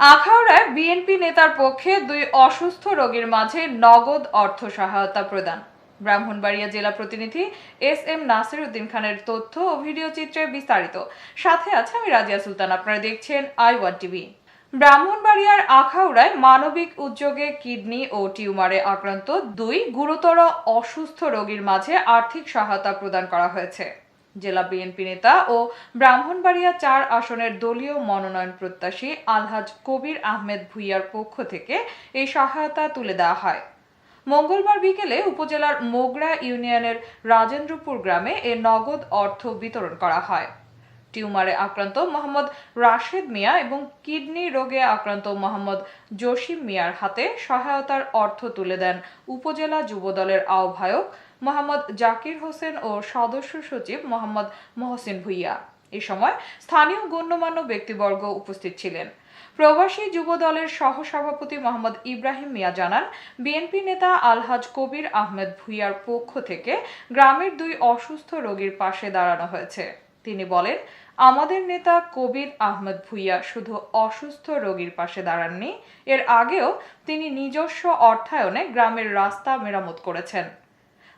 আখাউড়ায় BNP নেতার পক্ষে দুই অসুস্থ রোগীর মাঝে নগদ অর্থ সহায়তা প্রদান। ব্রাহ্মণবাড়িয়া জেলা প্রতিনিধি এস এম নাসির উদ্দিন খানের তথ্য ও ভিডিও চিত্রে বিস্তারিত। সাথে আছে আমি রাজিয়া সুলতান, আপনারা দেখছেন আই ওয়ান টিভি। ব্রাহ্মণবাড়িয়ার আখাউড়ায় মানবিক উদ্যোগে কিডনি ও টিউমারে আক্রান্ত দুই গুরুতর অসুস্থ রোগীর মাঝে আর্থিক সহায়তা প্রদান করা হয়েছে। জেলা বিএনপি নেতা ও ব্রাহ্মণবাড়িয়া চার আসনের দলীয় মনোনয়ন প্রত্যাশী আলহাজ কবির আহমেদ ভুইয়ার পক্ষ থেকে এই সহায়তা তুলে দেওয়া হয়। মঙ্গলবার বিকেলে উপজেলার মোগরা ইউনিয়নের রাজেন্দ্রপুর গ্রামে এ নগদ অর্থ বিতরণ করা হয়। টিউমারে আক্রান্ত মোহাম্মদ রাশেদ মিয়া এবং কিডনি রোগে আক্রান্ত মোহাম্মদ জসিম মিয়ার হাতে সহায়তার অর্থ তুলে দেন উপজেলা যুবদলের আহ্বায়ক মোহাম্মদ জাকির হোসেন ও সদস্য সচিব মোহাম্মদ মহসিন ভুইয়া। এ সময় স্থানীয় গণ্যমান্য ব্যক্তিবর্গ উপস্থিত ছিলেন। প্রবাসী যুব দলের সহসভাপতি মোহাম্মদ ইব্রাহিম মিয়া জানান, বিএনপি নেতা আলহাজ কবির আহমেদ ভুইয়ার পক্ষ থেকে গ্রামের দুই অসুস্থ রোগীর পাশে দাঁড়ানো হয়েছে। তিনি বলেন, আমাদের নেতা কবির আহমেদ ভুইয়া শুধু অসুস্থ রোগীর পাশে দাঁড়াননি, এর আগেও তিনি নিজস্ব অর্থায়নে গ্রামের রাস্তা মেরামত করেছেন।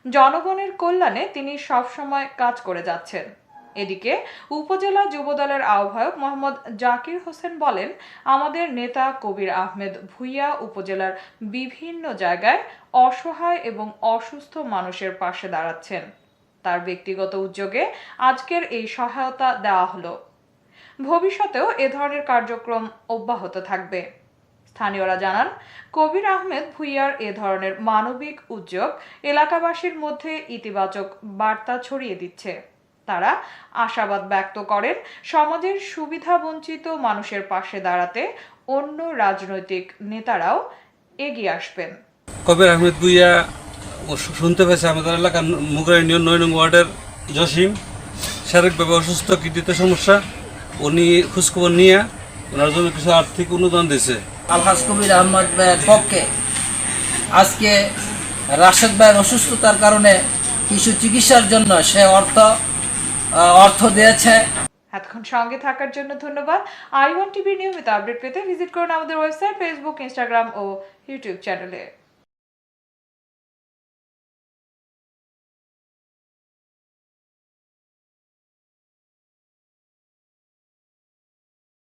জনগণের কল্যাণে তিনি সবসময় কাজ করে যাচ্ছেন। এদিকে উপজেলা যুবদলের আহ্বায়ক মোহাম্মদ জাকির হোসেন বলেন, আমাদের নেতা কবির আহমেদ ভুইয়া উপজেলার বিভিন্ন জায়গায় অসহায় এবং অসুস্থ মানুষের পাশে দাঁড়াচ্ছেন। তার ব্যক্তিগত উদ্যোগে আজকের এই সহায়তা দেওয়া হলো। ভবিষ্যতেও এ ধরনের কার্যক্রম অব্যাহত থাকবে। স্থানীয়রা জানান, কবির আহমেদ ভুইয়ার এ ধরনের মানবিক উদ্যোগ এলাকাবাসীর মধ্যে ইতিবাচক বার্তা ছড়িয়ে দিচ্ছে। তারা আশাবাদ ব্যক্ত করেন, সমাজের সুবিধাবঞ্চিত মানুষের পাশে দাঁড়াতে অন্য রাজনৈতিক নেতারাও এগিয়ে আসবেন। কবির আহমেদ শু- শুনতে পেয়েছে আমাদের এলাকার মুগরা ইউনিয়ন নয় নং ওয়ার্ডের জসিম। শারীরিকভাবে অসুস্থ কিডনিতে সমস্যা। উনি খোঁজখবর নিয়ে ওনার জন্য কিছু আর্থিক অনুদান দিয়েছে। আলহাজ কবির আহমদ ভাইয়ের পক্ষে আজকে রাশেদ ভাইয়ের অসুস্থতার কারণে কিছু চিকিৎসার জন্য সে অর্থ অর্থ দিয়েছে। এতক্ষণ সঙ্গে থাকার জন্য ধন্যবাদ। আই ওয়ান টিভির নিয়মিত আপডেট পেতে ভিজিট করুন আমাদের ওয়েবসাইট ফেসবুক ইনস্টাগ্রাম ও ইউটিউব চ্যানেলে।